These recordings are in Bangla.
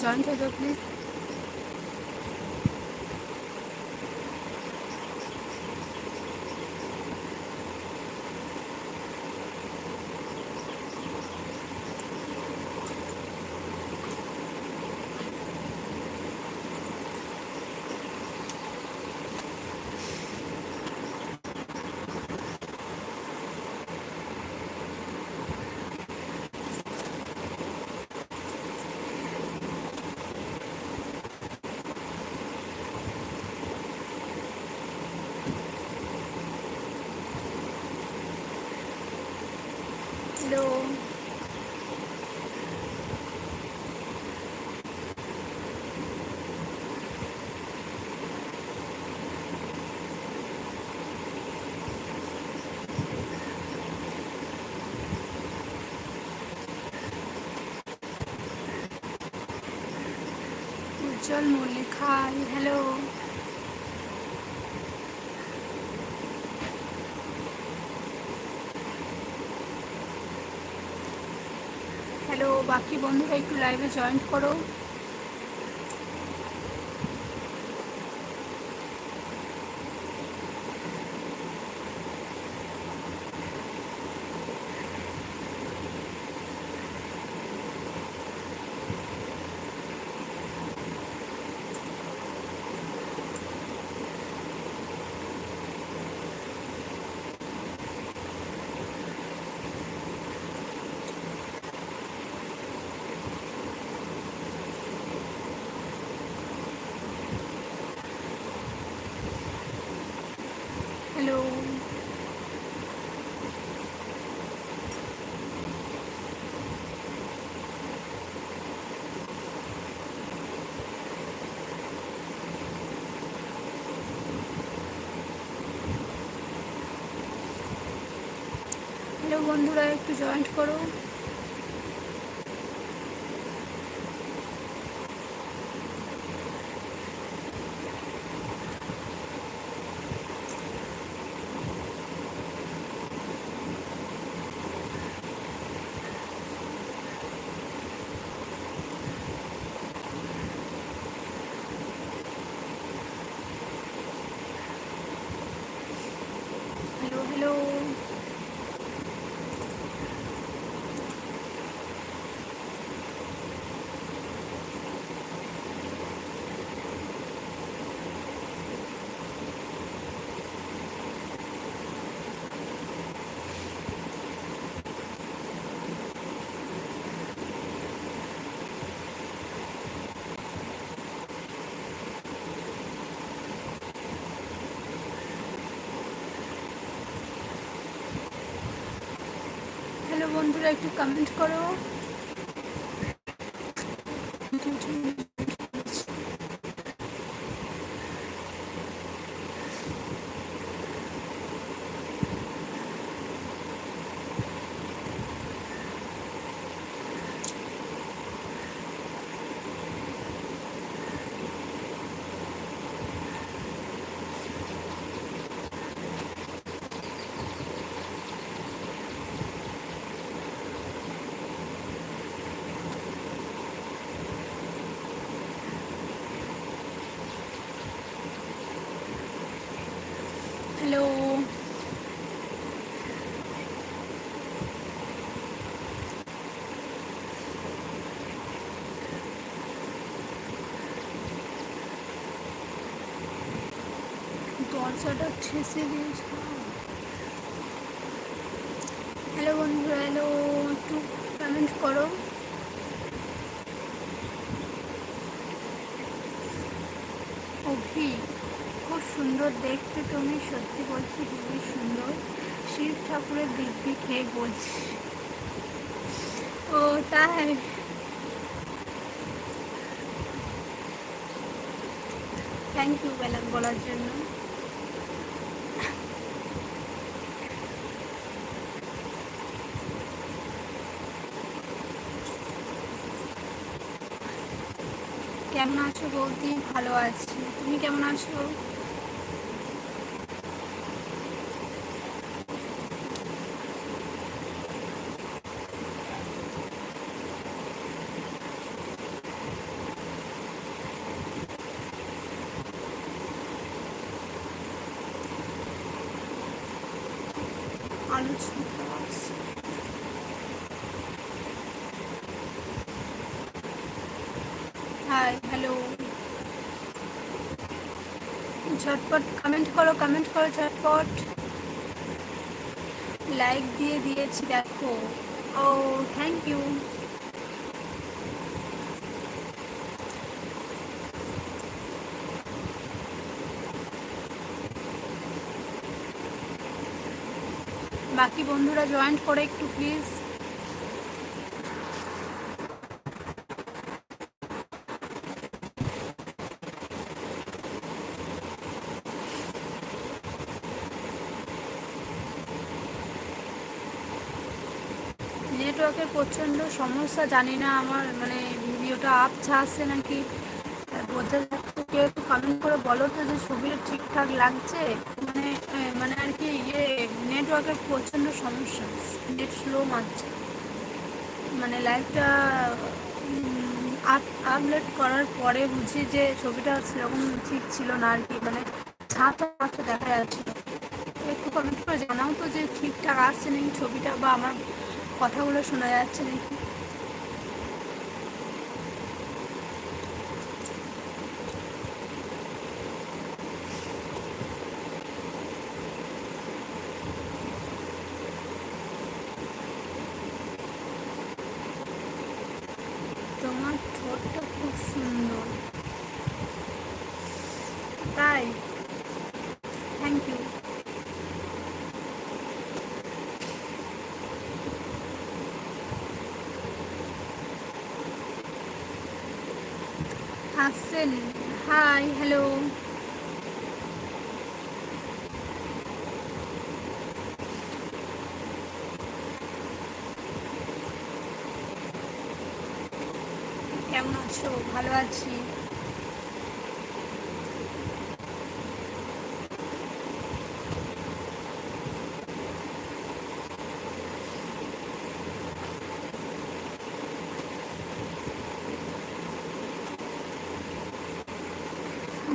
জয়েন্ট হয়ে যাও please hello Ujjwal Mallick hi hello hello বাকি বন্ধুরা একটু লাইভে জয়েন করো হ্যালো হ্যালো বন্ধুরা একটু জয়েন্ট করো হ্যালো হ্যালো হ্যালো বন্ধুরা একটু কমেন্ট করো হ্যালো দরজাটা ঠেসে দিয়েছে হ্যালো বন্ধুরা হ্যালো একটু কমেন্ট করো। অভি, খুব সুন্দর দেখতে তুমি, সত্যি বলছি খুবই সুন্দর। শিব ঠাকুরের দিব্যি খেয়ে বলছি। ও, তাই। থ্যাংক ইউ বেলা বলার জন্য। কেমন আছো বৌদি? ভালো আছি। তুমি কেমন আছো? আলোচনা ঝটপট কমেন্ট করো কমেন্ট করো, ঝটপট। লাইক দিয়ে দিয়েছি, দেখো। ও থ্যাংক ইউ বাকি বন্ধুরা জয়েন করে একটু প্লিজ নেটওয়ার্কের প্রচণ্ড সমস্যা, জানি না আমার মানে ভিডিওটা আপছা আসছে নাকি। বোঝা যাচ্ছে কেউ একটু কমেন্ট করে বলো তো যে ছবিটা ঠিকঠাক লাগছে? মানে মানে আর কি ইয়ে নেটওয়ার্কের প্রচণ্ড সমস্যা নেট স্লো মারছে। মানে লাইভটা আপ আপলোড করার পরে বুঝি যে ছবিটা সেরকম ঠিক ছিল না আর কি মানে ছাপটা মাত্র দেখা যাচ্ছিল একটু কমেন্ট করে জানাও তো যে ঠিকঠাক আসছে নাকি ছবিটা বা আমার কথাগুলো শোনা যাচ্ছে নাকি? তোমার ঠোঁটটা খুব সুন্দর। তাই? আসছেন হাই হ্যালো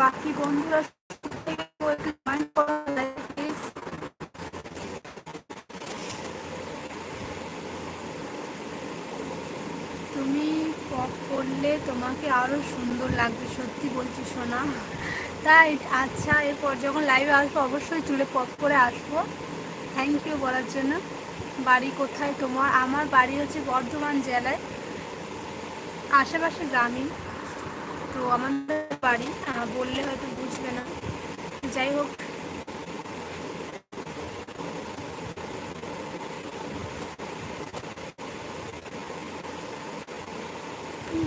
বাকি বন্ধুরা জয়েন তুমি পপ করলে তোমাকে আরও সুন্দর লাগবে, সত্যি বলছি শোনা তাই আচ্ছা এরপর যখন লাইভে আসব, অবশ্যই চুলে পপ করে আসব। থ্যাংক ইউ বলার জন্য। বাড়ি কোথায় তোমার? আমার বাড়ি হচ্ছে বর্ধমান জেলায়। আশেপাশে গ্রামীণ। তো আমাদের বাড়ি বললে হয়তো বুঝবে না। যাই হোক।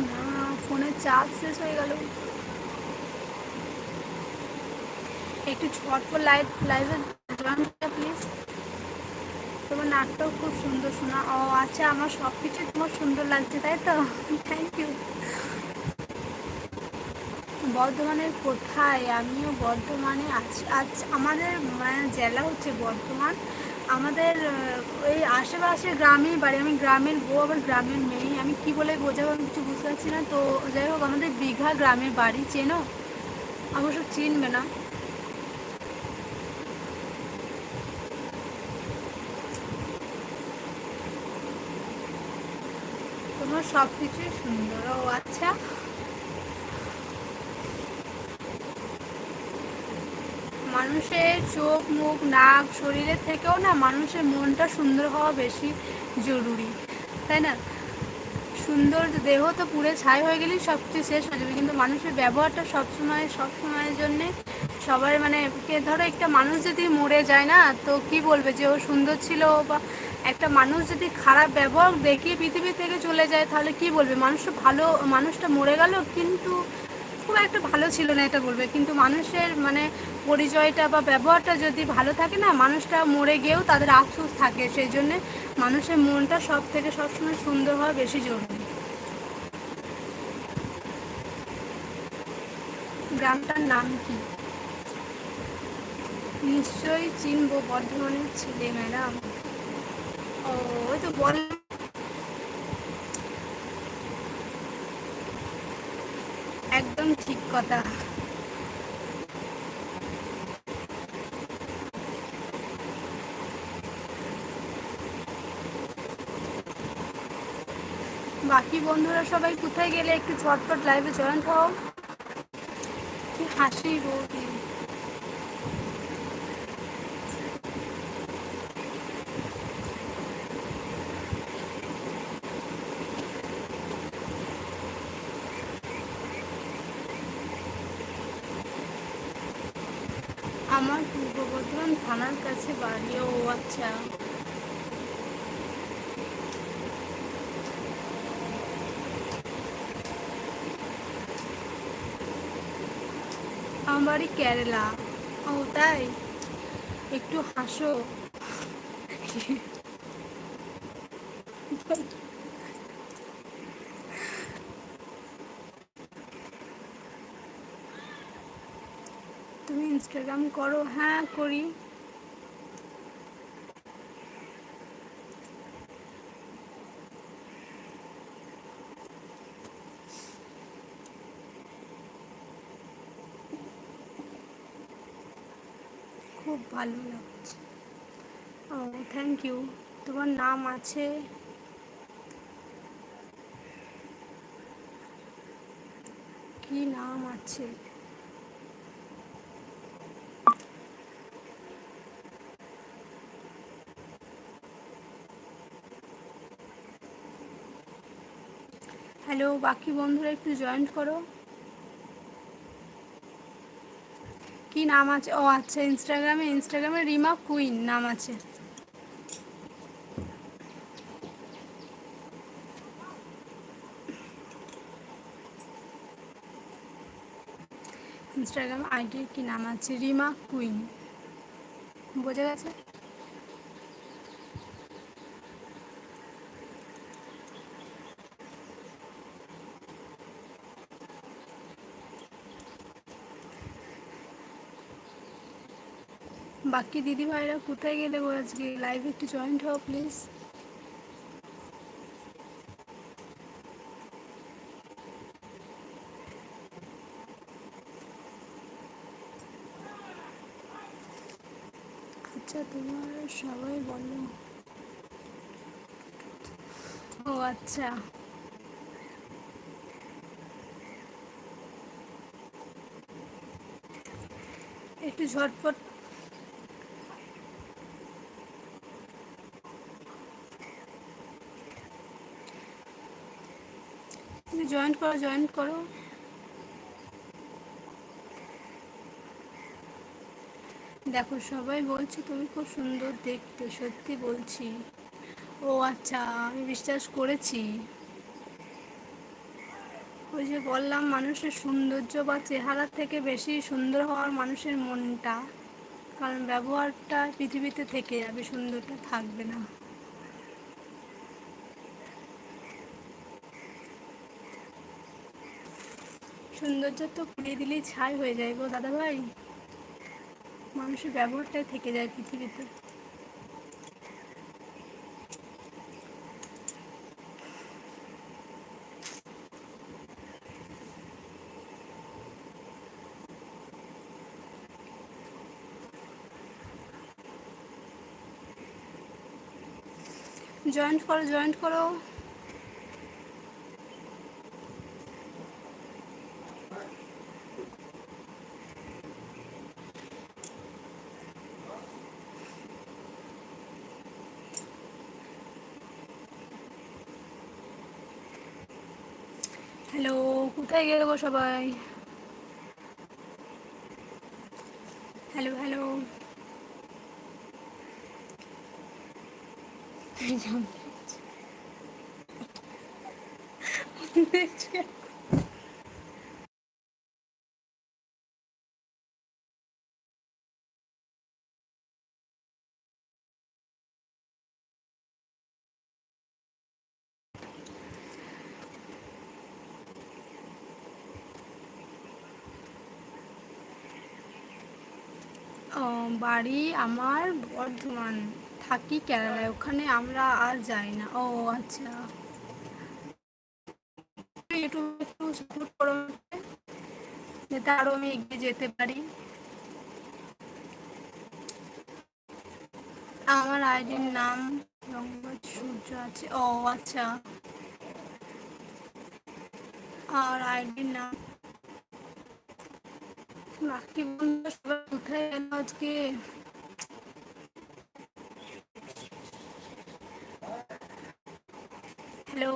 না ফোনের চার্জ শেষ হয়ে গেল। একটু ঝটপট লাইভ লাইভে জয়েন প্লিজ তোমার নাটটাও খুব সুন্দর শোনা। ও আচ্ছা আমার সব কিছু তোমার সুন্দর লাগছে, তাই তো? থ্যাংক ইউ বর্ধমানের কোথায়? আমিও বর্ধমানে আছি। আজ আমাদের মানে জেলা হচ্ছে বর্ধমান। আমাদের ওই আশেপাশে গ্রামেই বাড়ি। আমি গ্রামের বউ, আবার গ্রামের মেয়ে। আমি কি বলে বোঝাবো আমি কিছু বুঝতে পারছি না। তো যাই হোক, আমাদের দীঘা গ্রামের বাড়ি, চেনো? অবশ্য চিনবে না। তোমার সব কিছুই সুন্দর। ও আচ্ছা। মানুষের চোখ, মুখ, নাক, শরীরের থেকেও না মানুষের মনটা সুন্দর হওয়া বেশি জরুরি, তাই না? সুন্দর দেহ তো পুরো ছাই হয়ে গেলেই সব কিছু শেষ হয়ে যাবে, কিন্তু মানুষের ব্যবহারটা সবসময় সব সময়ের জন্যে সবাই মানে কে ধরো একটা মানুষ যদি মরে যায় না, তো কি বলবে যে ও সুন্দর ছিল বা একটা মানুষ যদি খারাপ ব্যবহার দেখিয়ে পৃথিবী থেকে চলে যায়, তাহলে কি বলবে? মানুষটা ভালো, মানুষটা মরে গেল, কিন্তু খুব একটা ভালো ছিল না এটা বলবে। কিন্তু মানুষের মানে পরিচয়টা বা ব্যবহারটা যদি ভালো থাকে না, মানুষটা মরে গিয়েও তাদের আফসোস থাকে। সেই জন্যে মানুষের মনটা সব থেকে সবসময় সুন্দর হওয়া বেশি জরুরি। গ্রামটার নাম কি? নিশ্চয়ই চিনবো বর্ধমানের ছেলে ম্যাডাম ও, ওই তো বল ঠিক কথা। বাকি বন্ধুরা সবাই কোথায় গেলে একটু চটপট লাইভে জয়েন্ট হও। কি হাসি রোদ আচ্ছা। আমার বাড়ি কেরালা। ও তাই? একটু হাসো। তুমি ইনস্টাগ্রাম করো। হ্যাঁ করি। খুব ভালো লাগছে। ও থ্যাংক ইউ তোমার নাম আছে? কি নাম আছে? হ্যালো বাকি বন্ধুরা একটু জয়েন করো। কি নাম আছে? ও আচ্ছা ইনস্টাগ্রামে ইনস্টাগ্রামে রিমা কুইন নাম আছে। ইনস্টাগ্রাম আইডির কি নাম আছে? রিমা কুইন। বোঝা গেছে? বাকি দিদি ভাইরা কোথায় গেলে গো আজকে? লাইভে একটু জয়েন্ট হও প্লিজ আচ্ছা তোমার সবাই বলো। ও আচ্ছা। একটু ঝটপট তুমি জয়েন করো জয়েন করো। দেখো, সবাই বলছে তুমি খুব সুন্দর দেখতে, সত্যি বলছি। ও আচ্ছা আমি বিশ্বাস করেছি। ওই যে বললাম, মানুষের সৌন্দর্য বা চেহারা থেকে বেশি সুন্দর হওয়ার মানুষের মনটা, কারণ ব্যবহারটা পৃথিবীতে থেকে যাবে, সুন্দরটা থাকবে না। সৌন্দর্য তো পুড়িয়ে দিলেই ছাই হয়ে যায় গো দাদা ভাই মানুষের ব্যবহারটাই থেকে যায় পৃথিবীতে। জয়েন্ট করো জয়েন্ট করো। হ্যালো কোথায় গেল গো সবাই? Hello hello. ও, বাড়ি আমার বর্ধমান, থাকি কেরালায়, ওখানে আমরা আর যাই না। ও আচ্ছা। একটু একটু সাপোর্ট আরও আমি এগিয়ে যেতে পারি। আমার আইডির নাম রংবাজ সূর্য আছে। ও আচ্ছা। আর আইডির নাম আজকে। হ্যালো।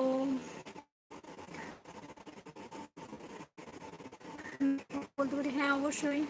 বলতে পারি হ্যাঁ অবশ্যই।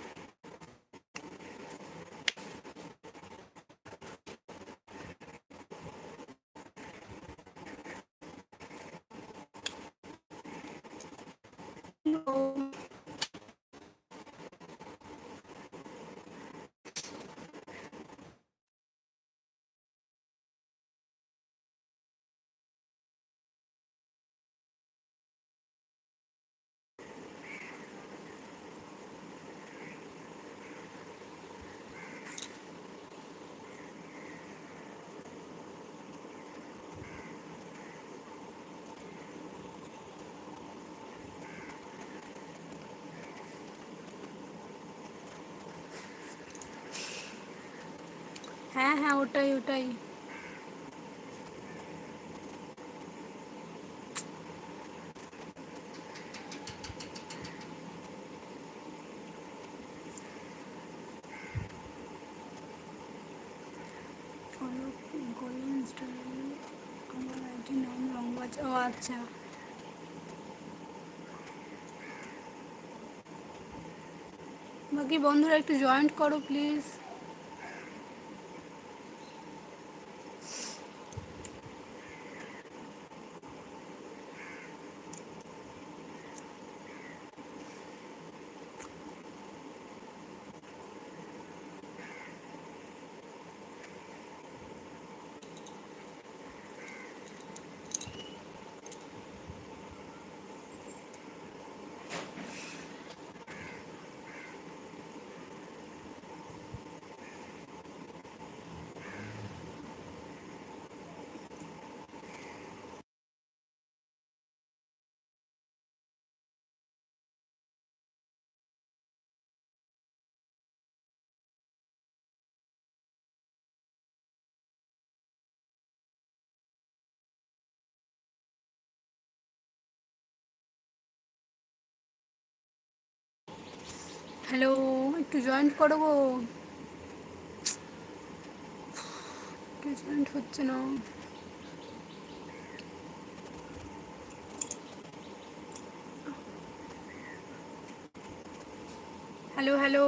হ্যাঁ হ্যাঁ ওটাই ওটাই ফলো করলে ইনস্টাগ্রামে আমার আইডি নাম লংবাজ ও আচ্ছা বাকি বন্ধুরা একটু জয়েন্ট করো প্লিজ হ্যালো একটু জয়েন্ট করো একটু জয়েন্ট হচ্ছে না। Hello hello.